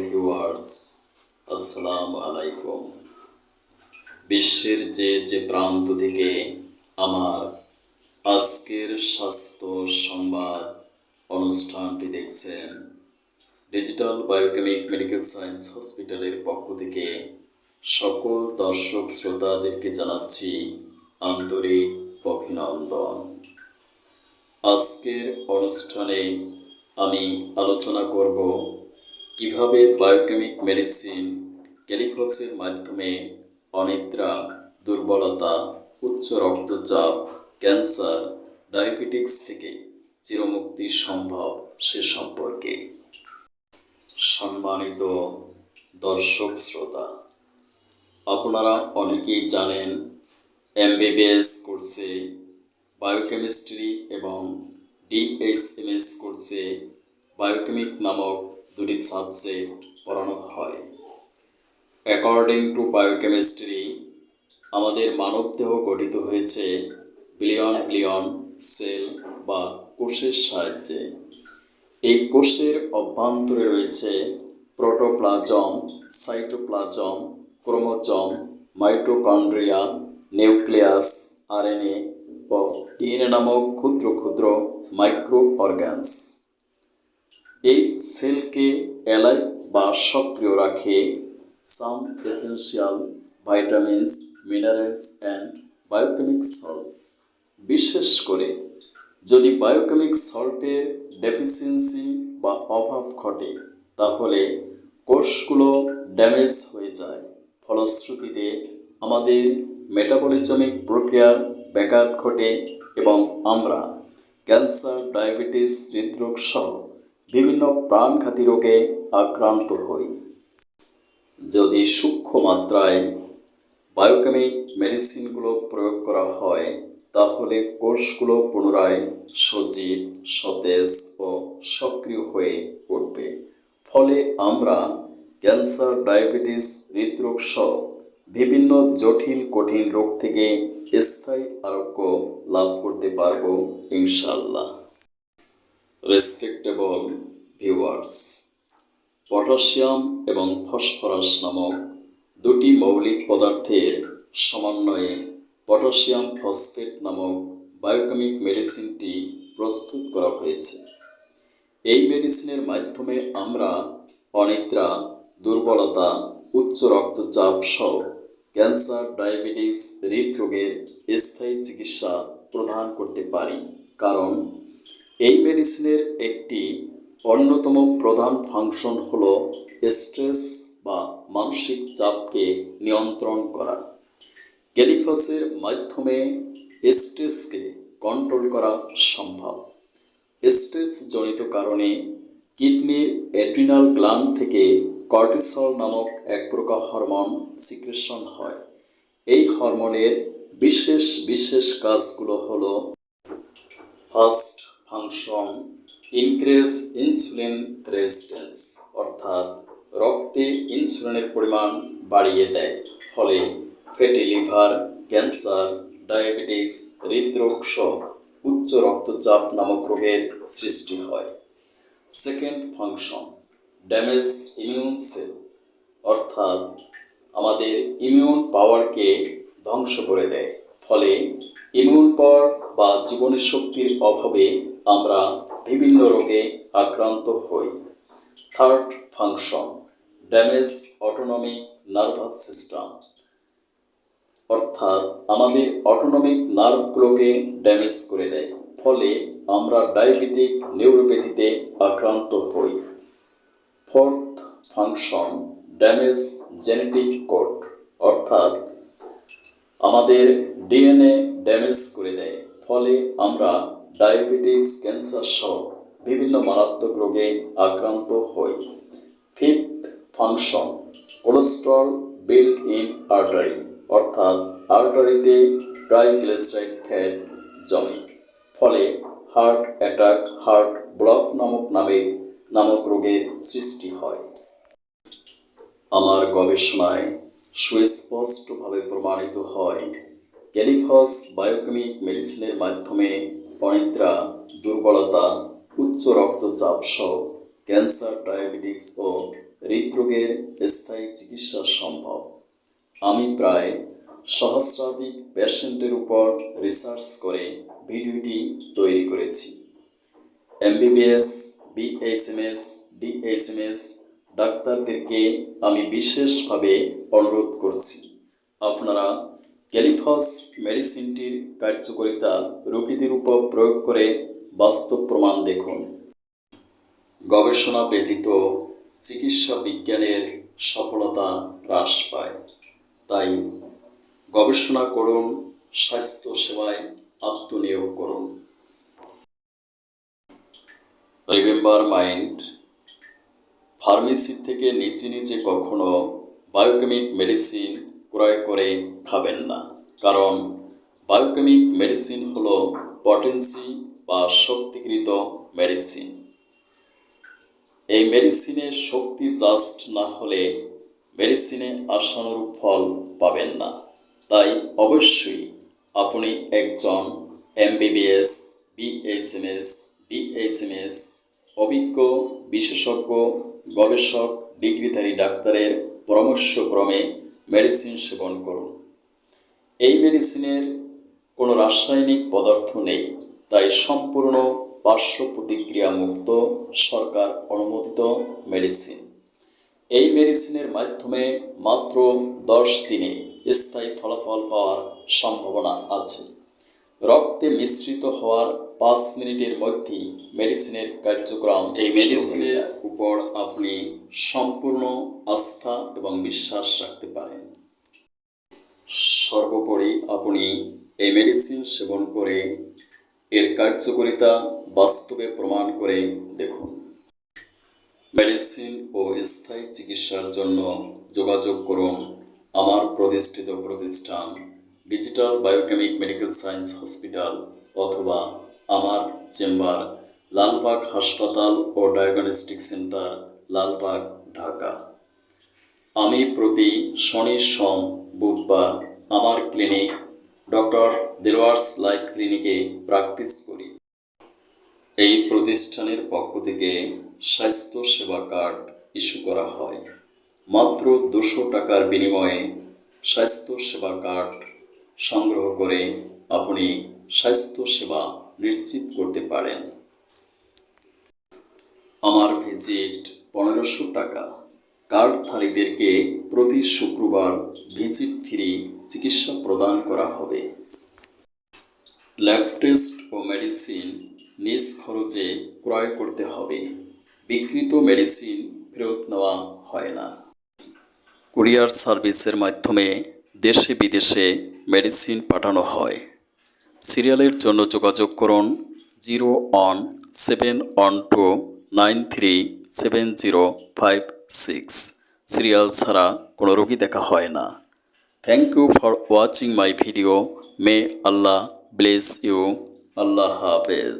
Viewers আলাইকুম বিশ্বের যে যে প্রান্ত থেকে আমার আজকের স্বাস্থ্য সংবাদ অনুষ্ঠানটি দেখছেন ডিজিটাল বায়োকেমিক মেডিকেল সায়েন্স হসপিটালের পক্ষ থেকে সকল দর্শক শ্রোতাদেরকে জানাচ্ছি আন্তরিক অভিনন্দন। আজকের অনুষ্ঠানে আমি আলোচনা করব কীভাবে বায়োকেমিক মেডিসিন ক্যালিফসের মাধ্যমে অনিদ্রা দুর্বলতা, উচ্চ রক্তচাপ, ক্যান্সার, ডায়াবেটিক্স থেকে চিরমুক্তি সম্ভব সে সম্পর্কে। সম্মানিত দর্শক শ্রোতা, আপনারা অনেকেই জানেন এমবিবিএস কোর্সে বায়োকেমিস্ট্রি এবং ডিএসএমএস কোর্সে বায়োকেমিক নামক দুটি সাবজেক্ট পড়ানো হয়। অ্যাকর্ডিং টু বায়োকেমিস্ট্রি আমাদের মানবদেহ গঠিত হয়েছে বিলিয়ন বিলিয়ন সেল বা কোষের সাহায্যে। এই কোষের অভ্যন্তরে রয়েছে protoplasm, cytoplasm, chromosome, mitochondria, nucleus, RNA ও ডিএনএ নামক ক্ষুদ্র ক্ষুদ্র মাইক্রো অর্গানস এই সেলকে অ্যালাইভ বা সক্রিয় রাখে some essential vitamins minerals and biochemic salts বিশেষ করে যদি বায়োকেমিক সল্টের ডেফিসিয়েন্সি বা অভাব ঘটে, তাহলে কোষগুলো ড্যামেজ হয়ে যায়। ফলশ্রুতিতে আমাদের মেটাবলিজমিক প্রক্রিয়ার ব্যাঘাত ঘটে এবং আমরা ক্যান্সার, ডায়াবেটিস, হৃদরোগ সহ বিভিন্ন প্রাণঘাতী রোগে আক্রান্ত হই। যদি সূক্ষ্ম মাত্রায় বায়োকেমিক মেডিসিনগুলো প্রয়োগ করা হয়, তাহলে কোষগুলো পুনরায় সজীব, সতেজ ও সক্রিয় হয়ে উঠবে। ফলে আমরা ক্যান্সার, ডায়াবেটিস, হৃদরোগ সহ বিভিন্ন জটিল, কঠিন রোগ থেকে স্থায়ী আরোগ্য লাভ করতে পারব ইনশাল্লাহ রেসপেক্টেবল ভিউয়ার্স পটাশিয়াম এবং ফসফরাস নামক দুটি মৌলিক পদার্থের সমন্বয়ে পটাশিয়াম ফসফেট নামক বায়োকেমিক মেডিসিনটি প্রস্তুত করা হয়েছে। এই মেডিসিনের মাধ্যমে আমরা অনিদ্রা, দুর্বলতা, উচ্চ রক্তচাপ সহ ক্যান্সার, ডায়াবেটিস হৃদরোগের স্থায়ী চিকিৎসা প্রদান করতে পারি। কারণ এই মেডিসিনের একটি অন্যতম প্রধান ফাংশন হল স্ট্রেস বা মানসিক চাপকে নিয়ন্ত্রণ করা। ক্যালিফাসের মাধ্যমে স্ট্রেসকে কন্ট্রোল করা সম্ভব। স্ট্রেস জনিত কারণে কিডনির অ্যাড্রিনাল গ্ল্যান্ড থেকে কর্টিসল নামক এক প্রকার হরমোন সিক্রেশন হয়। এই হরমোনের বিশেষ বিশেষ কাজগুলো হলো first function, increase insulin resistance, অর্থাৎ রক্তে ইনসুলিনের পরিমাণ বাড়িয়ে দেয়। ফলে ফ্যাটি লিভার, ক্যান্সার, ডায়াবেটিস হৃদরোগ সহ উচ্চ রক্তচাপ নামক রোগের সৃষ্টি হয়। Second function damage immune cell অর্থাৎ আমাদের ইমিউন পাওয়ারকে ধ্বংস করে দেয়। ফলে ইমিউন পাওয়ার বা জীবনের শক্তির অভাবে আমরা বিভিন্ন রোগে আক্রান্ত হই। Third function damage autonomic nervous system অর্থাৎ আমাদের অটোনমিক নার্ভগুলোকে ড্যামেজ করে দেয়। ফলে আমরা ডায়াবেটিক নিউরোপ্যাথিতে আক্রান্ত হই। Fourth function damage genetic code অর্থাৎ আমাদের ডিএনএ ড্যামেজ করে দেয়। ফলে আমরা ডায়াবেটিস ক্যান্সার সহ বিভিন্ন মারাত্মক রোগে আক্রান্ত হই। Fifth function cholesterol build in artery অর্থাৎ আর্টারিতে ট্রাইগ্লিসারাইড ফ্যাট জমে। ফলে হার্ট অ্যাটাক হার্ট ব্লক নামক নামে নামক রোগের সৃষ্টি হয়। আমার গবেষণায় সুস্পষ্টভাবে প্রমাণিত হয়, ক্যালিফাস বায়োকেমিক মেডিসিনের মাধ্যমে অনিদ্রা, দুর্বলতা, উচ্চ রক্তচাপ সহ ক্যান্সার ডায়াবেটিক্স ও হৃদরোগের স্থায়ী চিকিৎসা সম্ভব। আমি প্রায় সহস্রাধিক পেশেন্টের উপর রিসার্চ করে ভিডিওটি তৈরি করেছি। এমবিবিএস বিএসএমএস ডিএসএমএস ডাক্তারদেরকে আমি বিশেষভাবে অনুরোধ করছি। আপনারা ক্যালিফস মেডিসিনটির কার্যকারিতা রোগীদের উপর প্রয়োগ করে বাস্তব প্রমাণ দেখুন। গবেষণা ব্যতীত চিকিৎসা বিজ্ঞানের সফলতা হ্রাস পায়। তাই গবেষণা করুন স্বাস্থ্য সেবায় আত্মনিয়োগ করুন। রিমেম্বার মাইন্ড ফার্মেসি থেকে নিচে নিচে কখনো বায়োকেমিক মেডিসিন ক্রয় করে খাবেন না। কারণ বায়োকেমিক মেডিসিন হলো পটেন্সি বা শক্তিকৃত মেডিসিন এই মেডিসিনের শক্তি জাস্ট না হলে মেডিসিনে আশানুরূপ ফল পাবেন না। তাই অবশ্যই আপনি একজন এমবিবিএস বিএসএমএস ডিএসএমএস অভিজ্ঞ, বিশেষজ্ঞ, গবেষক, ডিগ্রিধারী ডাক্তারের পরামর্শক্রমে মেডিসিন সেবন করুন। এই মেডিসিনের কোনো রাসায়নিক পদার্থ নেই, তাই সম্পূর্ণ পার্শ্ব প্রতিক্রিয়া মুক্ত, সরকার অনুমোদিত মেডিসিন। এই মেডিসিনের মাধ্যমে মাত্র দশ দিনে স্থায়ী ফলাফল পাওয়ার সম্ভাবনা আছে। রক্তে মিশ্রিত হওয়ার পাঁচ মিনিটের মধ্যেই মেডিসিনের কার্যক্রম এই মেডিসিনের উপর আপনি সম্পূর্ণ আস্থা এবং বিশ্বাস রাখতে পারেন। সর্বোপরি আপনি এই মেডিসিন সেবন করে এর কার্যকারিতা বাস্তবে প্রমাণ করে দেখুন। মেডিসিন ও স্থায়ী চিকিৎসার জন্য যোগাযোগ করুন আমার প্রতিষ্ঠিত প্রতিষ্ঠান digital biochemic medical science hospital অথবা আমার চেম্বার, লালবাগ হাসপাতাল ও ডায়াগনস্টিক সেন্টার লালবাগ, ঢাকা। আমি প্রতি শনি সোম বুধবার আমার ক্লিনিক ডক্টর দেলোয়ার্স লাইফ ক্লিনিকে প্র্যাকটিস করি। এই প্রতিষ্ঠানের পক্ষ থেকে স্বাস্থ্য সেবা কার্ড ইস্যু করা হয়। মাত্র দুশো টাকার বিনিময়ে স্বাস্থ্য সেবা কার্ড সংগ্রহ করে আপনি স্বাস্থ্য সেবা নিশ্চিত করতে পারেন। আমার ভিজিট পনেরোশো টাকা। কার্ডধারীদেরকে প্রতি শুক্রবার ভিজিট ফ্রি চিকিৎসা প্রদান করা হবে। ল্যাব টেস্ট ও মেডিসিন নিজ খরচে ক্রয় করতে হবে। বিকৃত মেডিসিন ফেরত নেওয়া হয় না। কুরিয়ার সার্ভিসের মাধ্যমে দেশে বিদেশে মেডিসিন পাঠানো হয়। সিরিয়ালের জন্য যোগাযোগ করুন zero one seven one two nine three seven zero five six. Serial ছাড়া কোনো রোগী দেখা হয় না। Thank you for watching my video may Allah bless you আল্লাহ হাফেজ।